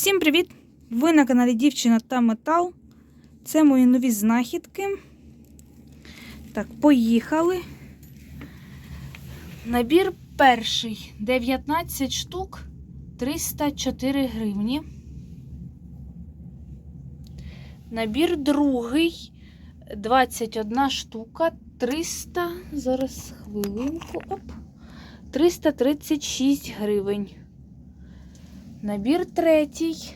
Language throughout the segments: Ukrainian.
Всім привіт! Ви на каналі Дівчина та Метал. Це мої нові знахідки. Так, поїхали. Набір перший 19 штук 304 гривні. Набір другий 21 штука 300. Зараз хвилинку. Оп. 336 гривень. Набір третій.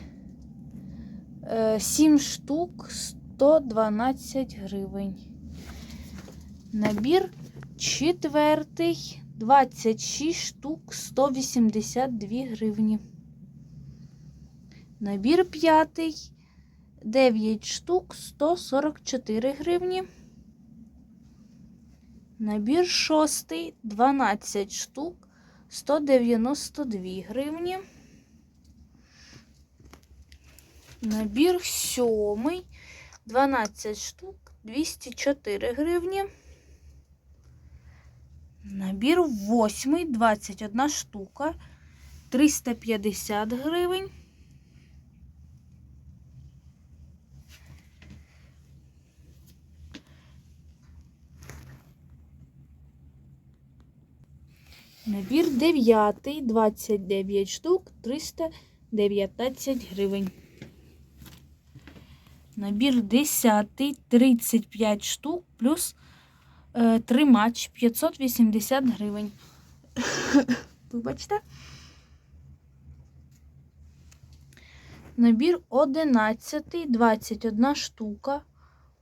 7 штук 112 гривень. Набір четвертий. 26 штук 182 гривні. Набір п'ятий. 9 штук 144 гривні. Набір шостий. 12 штук 192 гривні. Набір сьомий, 12 штук, 204 гривні. Набір восьмий, 21 штука, 350 гривень. Набір дев'ятий, 29 штук, 319 гривень. Набір 10, 35 штук, плюс е, 3 матч 580 гривень. Вибачте. Набір 11, 21 штука,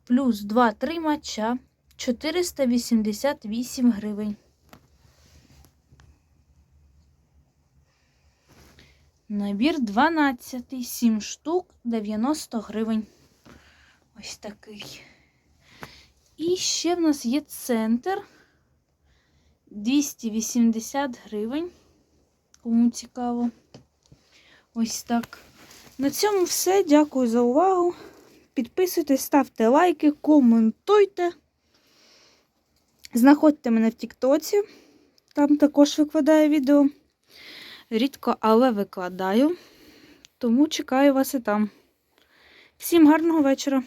плюс 2 3 матча 488 гривень. Набір 12, 7 штук, 90 гривень. Ось такий. І ще в нас є центр 280 гривень. Кому цікаво. Ось так. На цьому все. Дякую за увагу. Підписуйтесь, ставте лайки, коментуйте. Знаходьте мене в Тіктоці. Там також викладаю відео. Рідко, але викладаю. Тому чекаю вас і там. Всім гарного вечора!